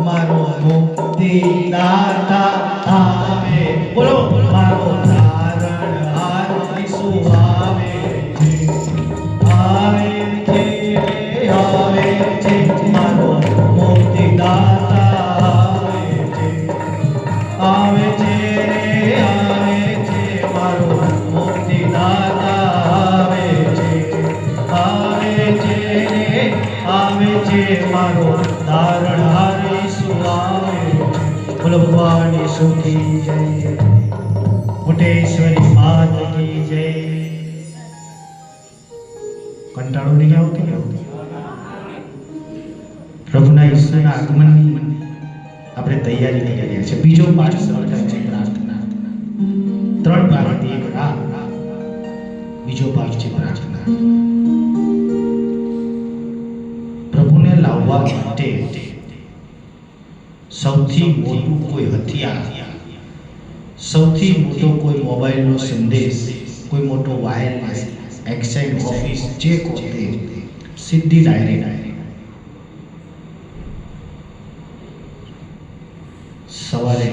મારો મુક્તિ દાતા આવે બોલો મારો ધારણ હાર ઈસુ આવે આવે છે આવે છે મારો મુક્તિ દાતા આવે છે આવે છે આવે છે મારો મુક્તિ દાતા આવે છે આવે છે આવે છે મારો ધારણ હાર ભગવાન સુખી જય મોટેશ્વરી માત જય કંટાળો નહીં આવતી આવતી પ્રભુના ઈશ્વરના આગમનની આપણે તૈયારી કરી રહ્યા છે બીજો પાઠ સર્જન છે પ્રાર્થના ત્રણ પાઠ એક રાત બીજો પાઠ છે પ્રાર્થના પ્રભુને લાવવા માટે સૌથી મોટો કોઈ હત્યા સૌથી મોટો કોઈ મોબાઈલનો સંદેશ કોઈ મોટો વાયરલ હશે એક્સચેન્જ ઓફિસ જે કોતે સીધી જાય રે ના સવારે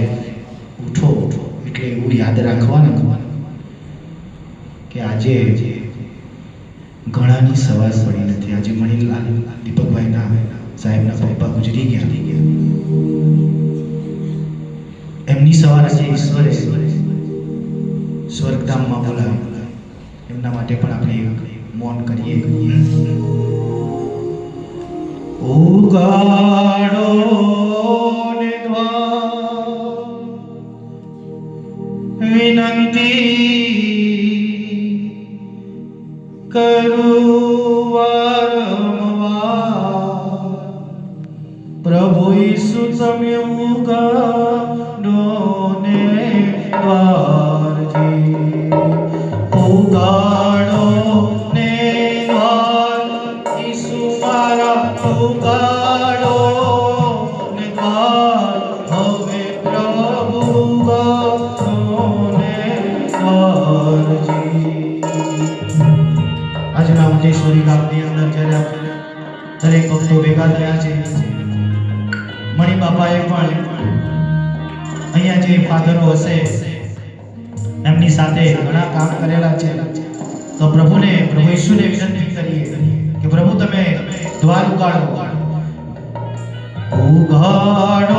ઉઠો મિત્રો યાદ રાખવા નું કે આજે બધાની સવાર પડી નથી આજે મણીલાલ દીપકભાઈના સાહેબના પપ્પા ગુજરી ગયા એમની સવાર આજે ઈશ્વરે સ્વર્ગધામમાં બોલાવી એમના માટે પણ આપણે મૌન કરીએ ઉગાડો ને વિનંતી करो 보이수 점유가 눈에 바르지 오가로 내말 이수마라 오가로 내말 허베 프라부가 눈에 바르지 આજે રામજી સોરી ગામની અંદર જ્યારે આપણે દરેક ભક્તો ભેગા થયા છે બાપાએ પણ અહીંયા જે ફાધરો હશે એમની સાથે ઘણા કામ કરેલા છે તો પ્રભુને પ્રભુ ઈશુને વિનંતી કરીએ કે પ્રભુ તમે દ્વાર ઉગાડો ઉગાડો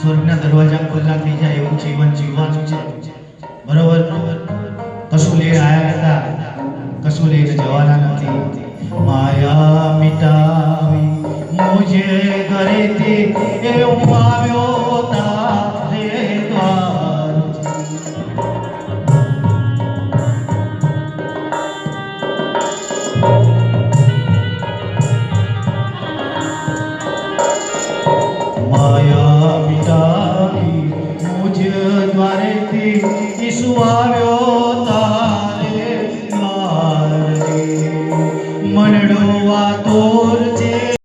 સ્વર્ગના દરવાજા ખુલ્લા થઈ જાય એવું જીવન જીવવાનું છે બરોબર કશું લઈને આયા હતા કશું લઈને જવાના નથી માયા મિટાવી મુજે ઘરેથી એવું આવ્યો માર્યો